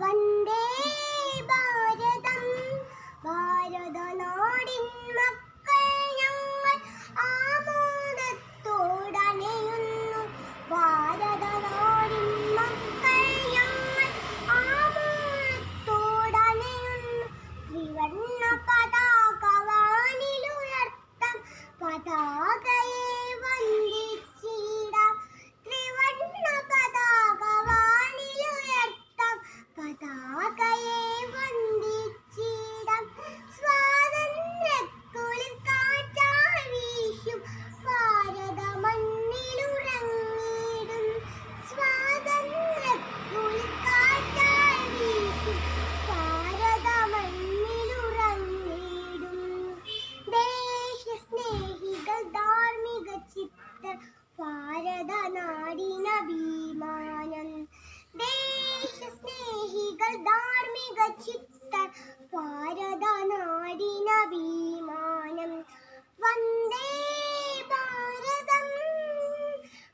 വന്ദേ ഭാരതം. മക്കൾ ഞങ്ങൾ മക്കൾ ഞങ്ങൾ ത്രിവർണ പതാക വാനിലുയർത്തം. പതാക കഠിനഭിമാനം ദേശസ്നേഹികൾ ധാർമ്മിക ചിത്തർ ഭാരത നാടിനഭിമാനം വന്ദേ ഭാരതം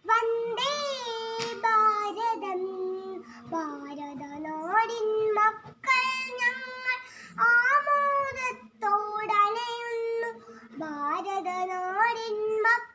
വന്ദേ ഭാരതം. ഭാരത നാടിൻ മക്കൾ ഞങ്ങൾ ആമോദത്തോടലയുന്നു. ഭാരത നാടിൻ മക്കൾ